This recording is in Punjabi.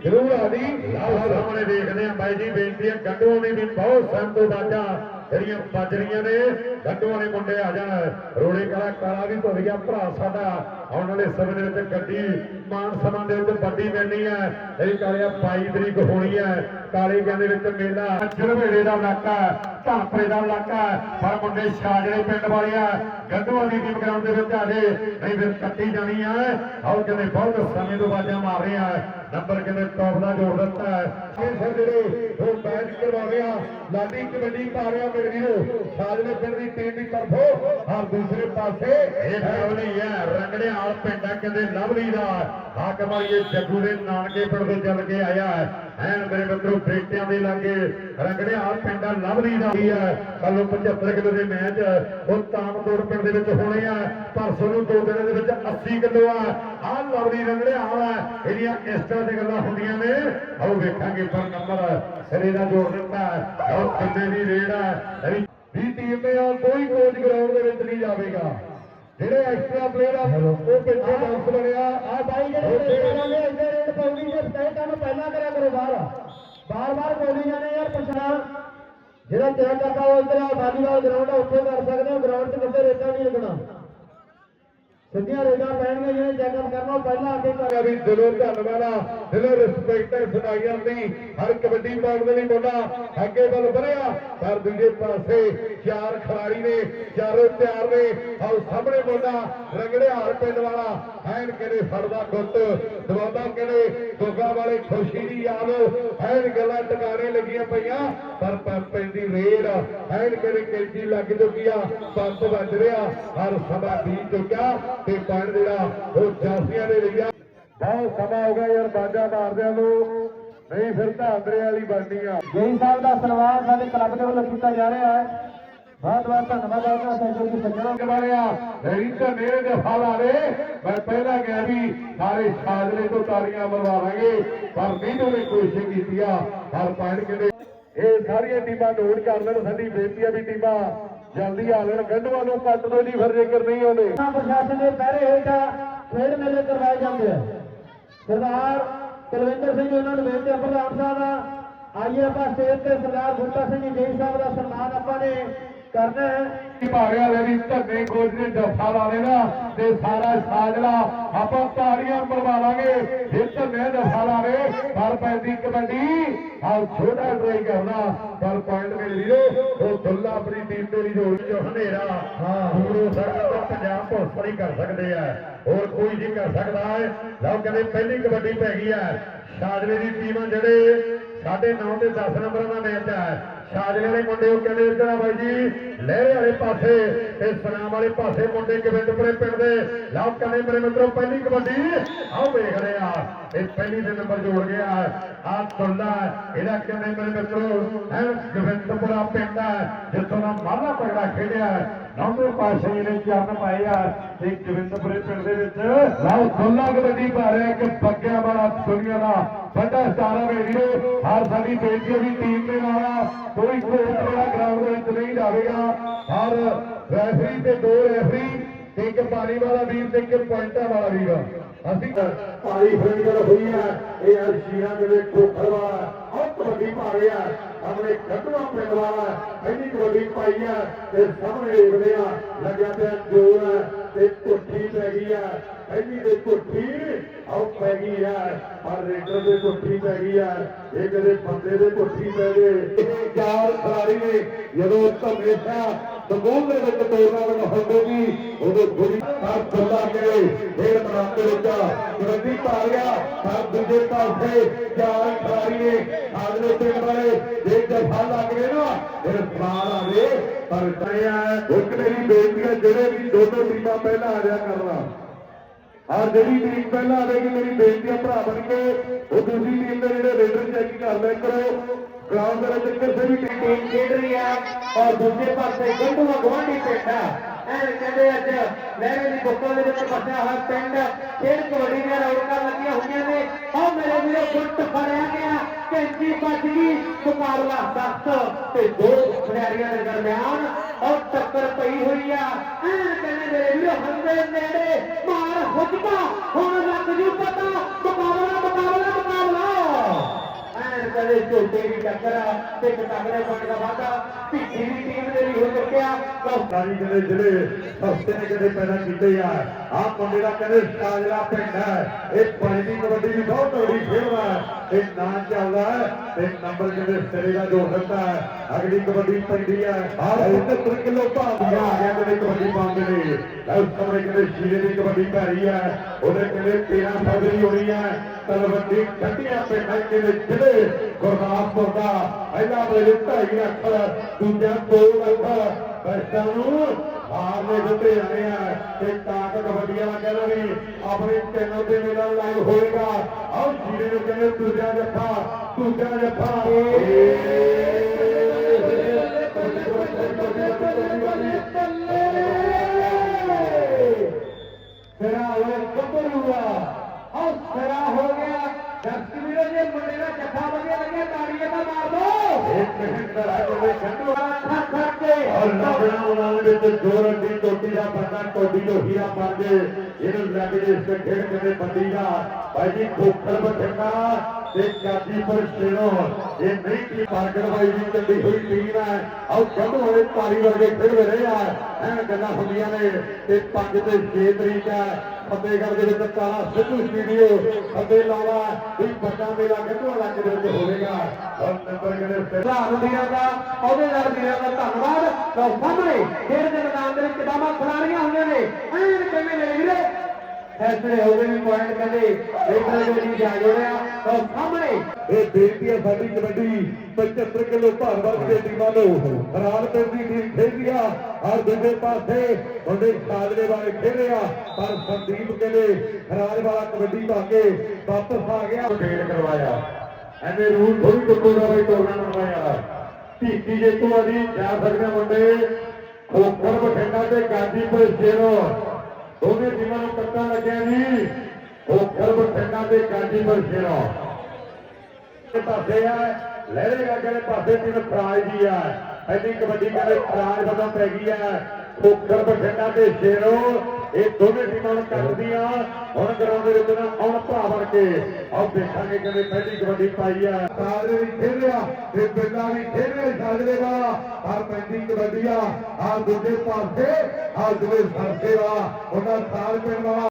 ਜ਼ਰੂਰ ਆਦੀ ਲਓ ਸਾਹਮਣੇ ਦੇਖਦੇ ਆ ਬਾਈ ਜੀ, ਬੇਨਤੀ ਹੈ ਗੰਡੂਆਂ ਦੀ ਵੀ ਬਹੁਤ ਸਹਿਮ ਤੋਂ ਬਾਜਾਂ ਜਿਹੜੀਆਂ ਵੱਜ ਰਹੀਆਂ ਨੇ। ਗੰਡੂਆਂ ਵਾਲੇ ਮੁੰਡੇ ਆ ਜਾਣ। ਰੋੜੇ ਕਲਾ ਕਾਲਾ ਵੀ ਧੁੱਲ ਗਿਆ। ਭਰਾ ਸਾਡਾ ਆਉਣ ਵਾਲੇ ਸਮੇਂ ਦੇ ਵਿੱਚ ਗੱਡੀ ਮਾਨ ਸਮਾਂ ਦੇ ਵਿੱਚ ਵੱਡੀ ਮਿਲਣੀ ਹੈ। ਇਹ ਕਾਲਿਆ 22 ਤਰੀਕ ਹੋਣੀ ਹੈ। ਕਾਲੇ ਦੇ ਵਿੱਚ ਮੇਲਾ। ਜਰਵੇੜੇ ਦਾ ਇਲਾਕਾ ਹੈ, ਦਾ ਇਲਾਕਾ ਪਰ ਮੁੰਡੇ ਛਾਜਰੇ ਪਿੰਡ ਵਾਲੇ ਆ। ਗੰਡੂਆਂ ਦੀ ਟੀਮ ਗਰਾਊਂਡ ਦੇ ਵਿੱਚ ਆ ਜੇ। ਨਹੀਂ ਫਿਰ ਕੱਟੀ ਜਾਣੀ ਆ। ਆਓ ਕਹਿੰਦੇ ਬਹੁਤ ਸਮੇਂ ਤੋਂ ਬਾਜਾਂ ਮਾਰ ਰਹੇ ਆ। ਨੰਬਰ ਕਹਿੰਦੇ ਟੌਪ ਦਾ ਜੋੜ ਦਿੱਤਾ ਹੈ। ਇਹ ਸਰ ਜਿਹੜੇ ਉਹ ਮੈਚ ਕਰਵਾ ਰਿਹਾ ਲਾਡੀ ਕਬੱਡੀ ਪਾ ਰਿਹਾ ਮੇਰੇ ਵੀਰੋ। ਸਾਜਲੇ ਪਿੰਡ ਦੀ ਟੀਮ ਦੀ ਤਰਫੋਂ ਔਰ ਦੂਸਰੇ ਪਾਸੇ ਇਹ ਲਵਲੀ ਹੈ ਰੰਗੜੇ ਆਲ ਪਿੰਡਾ ਕਹਿੰਦੇ ਲਵਲੀ ਦਾ। ਹਾਕਮ ਇਹ ਜੱਗੂ ਦੇ ਨਾਨਕੇ ਪਿੰਡ ਤੋਂ ਚੱਲ ਕੇ ਆਇਆ ਹੈ। ਐਨ ਮੇਰੇ ਮਿੱਤਰੋ, ਬੇਟਿਆਂ ਦੇ ਲਾਗੇ ਰੰਗੜੇ ਆਲ ਪਿੰਡਾ ਲਵਲੀ ਦਾ ਹੀ। ਹੈ ਕੱਲੋਂ 75 ਕਿਲੋ ਦੇ ਮੈਚ ਉਹ ਤਾਮਤੋੜ ਪਿੰਡ ਦੇ ਵਿੱਚ ਹੋਣੇ ਆ ਪਰਸੋਂ ਨੂੰ ਦੋ ਦਿਨਾਂ ਦੇ ਵਿੱਚ 80 ਕਿਲੋ ਆ। ਆਹ ਲਵਲੀ ਰੰਗੜੇ ਆਲ ਹੈ, ਇਹਦੀਆਂ ਇਸ ਤਰ੍ਹਾਂ ਦੀਆਂ ਗੱਲਾਂ ਹੁੰਦੀਆਂ ਨੇ। ਆਓ ਵੇਖਾਂਗੇ ਪਰ ਨੰਬਰ ਸਿਰੇ ਦਾ ਜੋੜ ਦਿੱਤਾ ਹੈ ਆਓ ਦੀ ਰੇੜ ਹੈ ਵੀ ਟੀਮ ਦੇ ਨਾਲ ਕੋਈ ਕੋਚ ਗਰਾਊਂਡ ਦੇ ਵਿੱਚ ਨਹੀਂ ਜਾਵੇਗਾ। ਜਿਹੜੇ ਐਕਸਟਰਾ ਪਲੇਅਰ ਆ ਉਹ ਪਿੱਛੇ ਬਾਕਸ ਬਣਿਆ। ਆ ਬਾਈ ਜਿਹੜੇ ਰੇਡ ਕਰਾਂਗੇ ਇੰਨੇ ਰੇਡ ਪਾਉਣੀ ਜੇ ਤੈਅ ਕੰਮ ਪਹਿਲਾਂ ਕਰਿਆ ਕਰੋ ਬਾਹਰ। ਬਾਰ ਬਾਰ ਬੋਲੀ ਜਾਂਦੇ ਯਾਰ ਪਛਾਣ। ਜਿਹੜਾ ਤੇਰਾ ਟੱਕਾ ਉਹ ਇਧਰ ਆ ਵਾਲੀਬਾਲ ਗਰਾਊਂਡ ਆ ਉੱਥੇ ਕਰ ਸਕਦੇ ਹੋ ਗਰਾਊਂਡ 'ਚ ਕਿਤੇ ਰੇਡਾਂ ਨਹੀਂ ਲੱਗਣਾ। ਸਿੱਧੀਆਂ ਰੇਡਾਂ ਪੈਣਗੀਆਂ ਜਿਹਨੇ ਚੈੱਕਅਪ ਕਰਨਾ ਪਹਿਲਾਂ ਅੱਗੇ ਕਰ ਵੀ ਦਿਲੋਂ ਧੰਨਵਾਦ ਆ, ਦਿਲੋਂ ਰਿਸਪੈਕਟ ਹੈ ਸੁਣਾਈਆਂ ਦੀ ਹਰ ਕਬੱਡੀ ਪਾਉਣ ਦੇ ਲਈ ਮੁੰਡਾ ਅੱਗੇ ਵੱਲ ਵਧਿਆ, ਪਰ ਦੂਜੇ ਪਾਸੇ ਚਾਰ ਖਿਡਾਰੀ ਨੇ, ਚਾਰੋਂ ਤਿਆਰ ਨੇ, ਆਓ ਸਾਹਮਣੇ ਮੁੰਡਾ ਰੰਗੜੇ ਹਾਰ ਪਿੰਡ ਵਾਲਾ, ਐਨ ਕਹਿੰਦੇ ਫੜਦਾ ਗੁੱਟ ਦਵਾਉਂਦਾ ਕਿਹੜੇ ਗੋਗਾ ਵਾਲੇ ਖੁਸ਼ੀ ਦੀ ਯਾਦ, ਐਨ ਗੱਲਾਂ ਟਿਕਾਣੇ ਲੱਗੀਆਂ ਪਈਆਂ, ਪਰ ਪੰਪੇ ਦੀ ਰੇਡ, ਐਨ ਕਹਿੰਦੇ ਕੈਂਚੀ ਲੱਗ ਚੁੱਕੀ ਆ, ਪੰਪ ਵੱਜ ਰਿਹਾ, ਹਰ ਸਮਾਂ ਬੀਤ ਚੁੱਕਿਆ ਤੇ ਪਾਣੀ ਜਿਹੜਾ ਉਹ ਜਾਸੀਆਂ ਦੇ ਲਿਆ ਬਹੁਤ ਸਮਾਂ ਹੋ ਗਿਆ ਯਾਰ ਬਾਜਾ ਮਾਰਦਿਆਂ ਨੂੰ। ਨਹੀਂ ਫਿਰ ਤਾਂ ਅੰਦਰੇ ਵਾਲੀ ਬਣਨੀ ਆ। ਜੈਨ ਸਾਹਿਬ ਦਾ ਸਨਮਾਨ ਸਾਡੇ ਕਲੱਬ ਦੇ ਵੱਲੋਂ ਕੀਤਾ ਜਾ ਰਿਹਾ ਹੈ। ਬਹੁਤ ਬਹੁਤ ਧੰਨਵਾਦ ਹੈ ਉਹਨਾਂ ਸਹਿਯੋਗ ਦੀ ਸੱਜਣਾ ਕਮਾਰਿਆ ਨਹੀਂ ਤਾਂ ਮੇਰੇ ਦੇ ਫਲ ਆ ਰਹੇ। ਮੈਂ ਪਹਿਲਾਂ ਕਿਹਾ ਵੀ ਸਾਰੇ ਸਾਜਲੇ ਤੋਂ ਤਾਲੀਆਂ ਮਰਵਾਵਾਂਗੇ ਪਰ ਨੀਡੂ ਨੇ ਕੋਸ਼ਿਸ਼ ਕੀਤੀ ਆ। ਹਰ ਪੁਆਇੰਟ ਕਹਿੰਦੇ ਇਹ ਸਾਰੀਆਂ ਟੀਮਾਂ ਨੋਟ ਕਰ ਲੈਣ ਸਾਡੀ ਬੇਨਤੀ ਆ ਵੀ ਟੀਮਾਂ ਜਲਦੀ ਆ ਲੈਣ ਗੰਢੂਆਂ ਨੂੰ ਕੱਟ ਦੋ ਜੀ ਫਿਰ ਜੇਕਰ ਨਹੀਂ ਆਉਂਦੇ। ਪ੍ਰਸ਼ਾਸਨ ਦੇ ਪਹਿਰੇ ਹੇਠ ਖੇਡ ਮੇਲੇ ਕਰਵਾਏ ਜਾਂਦੇ ਆ। ਸਰਦਾਰ ਕੁਲਵਿੰਦਰ ਸਿੰਘ ਉਹਨਾਂ ਨੂੰ ਬੇਨਤੀ ਪ੍ਰਧਾਨ ਸਾਹਿਬ ਆਈਏ ਆਪਾਂ ਸਟੇਜ ਤੇ ਸਰਦਾਰ ਬੂਟਾ ਸਿੰਘ ਜੀ ਸਾਹਿਬ ਦਾ ਸਨਮਾਨ ਆਪਾਂ ਨੇ ਕਰਨਾ ਹੈ। ਭਾਰਿਆ ਦੇ ਵੀ ਧੰਨੇ ਕੋਚ ਨੇ ਜੱਫਾ ਲਾ ਦੇਣਾ ਤੇ ਸਾਰਾ ਸਾਜਲਾ ਆਪਾਂ ਤਾੜੀਆਂ ਮਰਵਾ ਲਾਂਗੇ। ਇਹ ਧੰਨੇ ਜੱਫਾ ਲਾਵੇ ਪਰ ਪੈਂਦੀ ਕਬੱਡੀ ਆਹ ਛੋਟਾ ਟਰਾਈ ਕਰਨਾ। ਪਰ ਪੁਆਇੰਟ ਮੇਰੇ ਵੀਰੋ ਉਹ। ਦੁੱਲਾ ਆਪਣੀ ਟੀਮ ਦੇ ਲਈ ਜੋ ਹਨੇਰਾ। ਹਾਂ ਦੂਰੋਂ ਸੜਕ ਪੰਜਾਬ ਭੋਸਪਰ ਕਰ ਸਕਦੇ ਆ। ਹੋਰ ਕੋਈ ਨਹੀਂ ਕਰ ਸਕਦਾ। ਹੈ ਲਓ ਕਹਿੰਦੇ ਪਹਿਲੀ ਕਬੱਡੀ ਪੈ ਗਈ ਹੈ ਸ਼ਾਜਲੇ ਦੀ ਟੀਮ ਆ ਜਿਹੜੇ ਸਾਡੇ 9 ਤੇ 10 ਨੰਬਰਾਂ ਦਾ ਮੈਚ ਹੈ ਸ਼ਾਜਲੇ ਵਾਲੇ ਮੁੰਡੇ ਉਹ ਕਹਿੰਦੇ ਇੱਧਰ ਬਾਈ ਜੀ, ਲਹਿਰੇ ਵਾਲੇ ਪਾਸੇ ਤੇ ਸਨਾਮ ਵਾਲੇ ਪਾਸੇ ਮੁੰਡੇ ਗੋਬਿੰਦਪੁਰੇ ਪਿੰਡ ਦੇ। ਲਓ ਕਹਿੰਦੇ ਮੇਰੇ ਮਿੱਤਰੋ, ਪਹਿਲੀ ਕਬੱਡੀ। ਆਓ ਵੇਖ ਰਹੇ ਆ, ਇਹ ਪਹਿਲੀ ਦੇ ਨੰਬਰ ਜੋੜ ਗਿਆ। ਆ ਤੁੱਲਾ ਇਹਦਾ ਕਹਿੰਦੇ ਮੇਰੇ ਮਿੱਤਰੋ, ਹੈ, ਗੋਬਿੰਦਪੁਰਾ ਪਿੰਡ ਹੈ ਜਿੱਥੋਂ ਦਾ ਮਾਲਾ ਪਗੜਾ ਖੇਡਿਆ। ਨੌਵੇਂ ਪਾਸ਼ੇ ਨੇ ਚਰਨ ਪਾਏ ਆ, ਤੇ ਗੋਬਿੰਦਪੁਰੇ ਪਿੰਡ ਦੇ ਵਿੱਚ, ਲਓ ਦੁੱਲਾ ਕਬੱਡੀ ਪਾ ਰਿਹਾ ਇੱਕ ਬੱਗਿਆ ਵਾਲਾ ਦੁਨੀਆ ਦਾ। ਵੱਡਾ ਸਟਾਰ ਹੈ ਵੀਰੋ। ਹਰ ਸਾਡੀ ਬੇਨਤੀ ਵੀ ਟੀਮ ਦੇ ਨਾਲ ਆ, ਕੋਈ ਕੋਚ ਜਿਹੜਾ ਗਰਾਊਂਡ ਦੇ ਵਿੱਚ ਨਹੀਂ ਜਾਵੇਗਾ ਹਰ ਰੈਫਰੀ ਤੇ ਦੋ ਰੈਫਰੀ ਤੇ ਇੱਕ ਪਾਣੀ ਵਾਲਾ ਵੀਰ ਤੇ ਇੱਕ ਪੁਆਇੰਟਾਂ ਵਾਲਾ ਵੀਰ ਅਸੀਂ ਪਾਣੀ ਫਰੇਂਗਲ ਹੋਈ ਹੈ ਇਹ ਅੱਜ ਦੇ ਕੋਖਰ ਕਬੱਡੀ ਪਾ ਰਿਹਾ ਆਪਣੇ ਖੱਟਵਾ ਪਿੰਡ ਵਾਲਾ ਪਹਿਲੀ ਕਬੱਡੀ ਪਾਈ ਹੈ ਤੇ ਸਾਹਮਣੇ ਦੇਖਦੇ ਆ, ਲੱਗਿਆ ਪਿਆ ਜੋਰ ਤੇ ਕੁੱਠੀ ਪੈ ਗਈ ਹੈ ਪਹਿਲੀ ਦੇ ਕੁੱਠੀ ਆਉ ਪੈ ਗਈ ਹੈ ਪਰ ਰੇਡਰ ਦੇ ਕੁੱਠੀ ਪੈ ਗਈ ਹੈ ਇਹ ਕਦੇ ਬੰਦੇ ਦੇ ਕੁੱਠੀ ਪੈ ਗਏ ਇਹ ਚਾਰ ਖਿਡਾਰੀ ਨੇ ਜਦੋਂ ਹਮੇਸ਼ਾ ਸਕੂਲ ਦੇ ਵਿੱਚ ਟੂਰਨਾਮੈਂਟ ਹੁੰਦੇ ਸੀ ਉਦੋਂ ਗੁਰੀ ਹਰ ਖੁੱਲਾ ਕੇ ਖੇਡ ਮੈਦਾਨ ਦੇ ਵਿੱਚ ਕਬੱਡੀ ਪਾ ਗਿਆ ਪਰ ਦੂਜੇ ਪਾਸੇ ਚਾਰ ਖਿਡਾਰੀ ਨੇ ਜੇ ਜਫਾ ਲੱਗ ਗਏ ਨਾ, ਫਿਰ ਸਮਾਨ ਆਵੇ ਪਰ ਕਰਿਆ ਇੱਕ ਮੇਰੀ ਬੇਨਤੀ ਹੈ, ਜਿਹੜੇ ਵੀ ਦੋਨੋਂ ਟੀਮਾਂ ਪਹਿਲਾਂ ਆ ਜਾ ਕਰਨਾ। ਔਰ ਜਿਹੜੀ ਟੀਮ ਪਹਿਲਾਂ ਆਵੇਗੀ ਮੇਰੀ ਬੇਨਤੀ ਹੈ ਭਰਾ ਬਣ ਕੇ, ਉਹ ਦੂਸਰੀ ਟੀਮ ਦੇ ਜਿਹੜੇ ਰੇਡਰ ਚੈੱਕ ਕਰ ਲਿਆ ਕਰੋ। ਗਰਾਊਂਡ ਦੇ ਵਿੱਚ ਕਿਸੇ ਵੀ ਟੀਮ ਖੇਡ ਰਹੀ ਹੈ ਔਰ ਦੂਜੇ ਪਾਸੇ ਗੰਡੂਆ ਗਵਾਂਢੀ ਪਿੰਡ ਹੈ। ਐਨ ਕਹਿੰਦੇ ਅੱਜ ਲਹਿਰੇ ਦੀ ਬੁੱਕਾਂ ਦੇ ਵਿੱਚ ਫਸਿਆ ਹੋਇਆ ਪਿੰਡ। ਖੇਡ ਕਬੱਡੀ ਦੀਆਂ ਰੌਣਕਾਂ ਲੱਗੀਆਂ ਹੋਈਆਂ ਨੇ। ਆਹ ਮੇਰੇ ਵੀਰੋ ਗੁੱਟ ਫੜਿਆ ਗਿਆ। ਕੈਂਚੀ ਵੱਜ ਗਈ। ਮੁਕਾਬਲਾ ਸਖਤ ਤੇ ਦੋ ਖਿਡਾਰੀਆਂ ਦੇ ਦਰਮਿਆਨ ਔਰ ਟੱਕਰ ਪਈ ਹੋਈ ਆ। ਐਨ ਕਹਿੰਦੇ ਮੇਰੇ ਵੀਰੋ ਹੰਦੇ ਨੇੜੇ ਮਾਰ ਹੁਜਕਾ ਹੁਣ ਲੱਗ ਜੂ ਪਤਾ। ਮੁਕਾਬਲਾ ਮੁਕਾਬਲਾ ਮੁਕਾਬਲਾ। ਦੇ ਝੋਟੇ ਦੀ ਟੱਕਰ ਆ। ਤੇ ਤਗੜੇ ਪੁਆਇੰਟ ਦਾ ਵਾਧਾ। ਭਿੱਖੀ ਦੀ ਟੀਮ ਦੇ ਲਈ ਹੋ ਚੁੱਕਿਆ। ਲਓ, ਸਾਰੀ ਜਿਹੜੇ ਜਿਹੜੇ ਨੇ ਜਿਹੜੇ ਪੈਦਾ ਕੀਤੇ ਆ ਆ ਮੁੰਡੇ ਦਾ ਕਹਿੰਦੇ ਸਾਜਲਾ ਪਿੰਡ ਹੈ। ਇਹ ਪੰਜਵੀਂ ਕਬੱਡੀ ਦੀ ਬਹੁਤ ਤਗੜੀ ਖੇਡ ਹੈ ਨਾਂ ਚੱਲਦਾ। ਤੇ ਨੰਬਰ ਜਿਹੜੇ ਸਿਰੇ ਦਾ ਜੋੜ ਦਿੱਤਾ ਹੈ। ਅਗਲੀ ਕਬੱਡੀ ਪੈਂਦੀ ਹੈ। ਆਹ 70 ਕਿਲੋ ਭਾਂਦੀਆਂ ਆ ਗਿਆ ਜਿਹੜੇ ਕਬੱਡੀ ਪਾਉਂਦੇ ਨੇ ਲਓ ਸਾਹਮਣੇ ਕਹਿੰਦੇ ਸ਼ੀਰੇ ਦੀ ਕਬੱਡੀ ਪੈ ਰਹੀ ਹੈ। ਉਹਦੇ ਕਹਿੰਦੇ 13 ਫਰਵਰੀ ਹੋਣੀ ਹੈ। ਤਲਵੰਡੀ ਕੱਟੀਆਂ ਪਿੰਡਾਂ ਦੇ ਵਿੱਚ ਗੁਰਦਾਸਪੁਰ ਦਾ। ਪਹਿਲਾ ਬਲੇ ਢਾਈ ਲੱਖ ਦੂਜਾ 2 ਲੱਖ ਬੈਸਟਾਂ ਨੂੰ। ਹਾਰ ਦੇ ਦਿੱਤੇ ਜਾਣੇ ਆ। ਤੇ ਤਾਕ ਕਬੱਡੀਆਂ ਕਹਿੰਦਾ ਵੀ ਆਪਣੇ ਚੈਨਲ ਤੇ ਮੇਰਾ ਲਾਈਵ ਹੋਏਗਾ। ਆਓ ਜੀਰੇ ਨੂੰ ਕਹਿੰਦੇ, ਦੂਜਾ ਜੱਫਾ ਦੂਜਾ ਜੱਫਾ। ਤੇਰਾ ਹੋਇਆ ਗੱਭਰੂਆ ਆਹ ਤੇਰਾ ਹੋ ਗਿਆ। ਦਰਸ਼ਕ ਵੀਰੋ ਜੇ ਮੁੰਡੇ ਦਾ ਜੱਫਾ ਵਧੀਆ ਲੱਗਿਆ ਤਾੜੀਆਂ ਦਾ ਮਾਰ ਦੋ। ਇੱਕ ਮਿੰਟ ਔਰ ਨੌਜਵਾਨਾਂ ਉਹਨਾਂ ਦੇ ਵਿੱਚ ਜੋਰਨ ਦੀ ਟੋਟੀ ਦਾ ਬੰਦਾ ਟੋਟੀ ਤੋਂ ਹੀਰਾ ਬਣ ਇਹਨੂੰ ਲੱਗ ਜੇ ਇਸ ਤੇ ਖੇਡ ਕਿਵੇਂ ਬੰਦੀ ਭਾਈ ਜੀ ਖੋਖਰ ਬਠਿੰਡਾ ਤੇ ਗਾਜੀਪੁਰ ਸ਼ੇਰੋ ਇਹ ਨਹੀਂ ਕੀ ਪਾਰਕਰ ਬਾਈ ਦੀ ਚੱਲੀ ਹੋਈ ਟੀਮ ਹੈ। ਆਓ ਖੰਡੂ ਹੋਏ ਪਾਰੀ ਵਰਗੇ ਖੇਡਦੇ ਰਹੇ ਆ। ਐਨ ਗੱਲਾਂ ਹੁੰਦੀਆਂ ਨੇ ਤੇ 5 ਤੇ 6 ਤਰੀਕ ਹੈ। ਫਤਿਹਗੜ੍ਹ ਦੇ ਵਿੱਚ ਕਾਲਾ ਸਿੱਧੂ ਸਟੂਡੀਓ। ਫਤਿਹ ਲਾਵਾ ਵੀ ਵੱਡਾ ਮੇਲਾ ਕਿੱਥੋਂ ਲੱਗ ਦੇ ਵਿੱਚ ਹੋਵੇਗਾ। ਔਰ ਨੰਬਰ ਕਿਹੜੇ ਪ੍ਰਧਾਨ ਵੀਰਾਂ ਦਾ ਅਹੁਦੇਦਾਰ ਵੀਰਾਂ ਦਾ ਧੰਨਵਾਦ। ਲਓ ਸਾਹਮਣੇ, ਖੇਡ ਦੇ ਮੈਦਾਨ ਦੇ ਵਿੱਚ ਕਿਤਾਬਾਂ ਖਿਡਾਰੀਆਂ ਹੋਈਆਂ ਨੇ। ਐਨ ਕਿਵੇਂ ਮੇਰੇ ਵੀਰੇ? ਫੈਸਲੇ ਹੋ ਗਏ ਵੀ ਪੁਆਇੰਟ ਕਹਿੰਦੇ ਵੇਖਣ ਦੇ ਲਈ ਜਾ ਜੋੜਿਆ ਲਓ ਸਾਹਮਣੇ ਇਹ ਬੇਨਤੀ ਹੈ ਸਾਡੀ ਕਬੱਡੀ 75 ਕਿਲੋ ਭਾਰ ਵਰਗ ਦੇ ਟੀਮਾਂ ਨੂੰ ਹਰਾਨ ਪਿੰਡ ਦੀ ਟੀਮ ਖੇਡਦੀ ਆ ਔਰ ਦੂਜੇ ਪਾਸੇ ਮੁੰਡੇ ਸਾਜਲੇ ਵਾਲੇ ਖੇਡ ਆ, ਪਰ ਸੰਦੀਪ ਕਹਿੰਦੇ ਹਰਾਨ ਵਾਲਾ ਕਬੱਡੀ ਪਾ ਕੇ ਵਾਪਸ ਆ ਗਿਆ। ਖੇਡ ਕਰਵਾਇਆ। ਐਵੇਂ ਰੂਲ ਥੋੜੀ ਟੁੱਟੂ ਦਾ ਬਈ ਟੂਰਨਾਮੈਂਟ ਬਣਾਇਆ ਧੀਤੀ ਜੇਤੂ ਆਦੀ ਜਾ ਸਕਦੇ ਆ ਮੁੰਡੇ। ਖੋਖਰ ਬਠਿੰਡਾ ਤੇ ਗਾਜੀਪੁਰ ਸ਼ੇਰੋ ਦੋਨੇ ਟੀਮਾਂ ਨੂੰ ਕੱਟਣ ਲੱਗਿਆ ਜੀ ਖੋਖਰ ਬਠਿੰਡਾ ਤੇ ਗਾਜੀਪੁਰ ਸ਼ੇਰੋ ਤੇ ਪਾਸੇ ਆ, ਲਹਿਰੇ ਗਾਗਲੇ ਪਾਸੇ ਟੀਮ ਫਰਾਜ ਦੀ ਆ। ਐਡੀ ਕਬੱਡੀ ਕਹਿੰਦੇ ਫਰਾਜ ਵੱਲੋਂ ਪੈ ਗਈ ਆ। ਖੋਖਰ ਬਠਿੰਡਾ ਦੇ ਸ਼ੇਰੋ ਇਹ ਦੋਨੇ ਟੀਮਾਂ ਨੂੰ ਕੱਟਦੀਆਂ ਹੁਣ ਗਰਾਊਂਡ ਦੇ ਵਿੱਚ ਨਾ ਆਉਣ ਭਰਾ ਬਣ ਕੇ ਆਓ ਦੇਖਾਂਗੇ ਕਹਿੰਦੇ ਪਹਿਲੀ ਕਬੱਡੀ ਪਾਈ ਆ। ਸਾਰੇ ਵੀ ਖੇਡਿਆ ਤੇ ਪਿੰਡਾਂ ਵੀ ਖੇਡਿਆ ਰਿਹਾ ਸਾਜਰੇ ਹਰ ਪੈਂਦੀ ਕਬੱਡੀ ਆ ਆ ਦੂਜੇ ਪਾਸੇ ਆ ਦੂਜੇ ਸਰਸੇ ਵਾਲਾ ਉਹਨਾਂ ਸਾਲ ਪਿੰਡ ਵਾਲਾ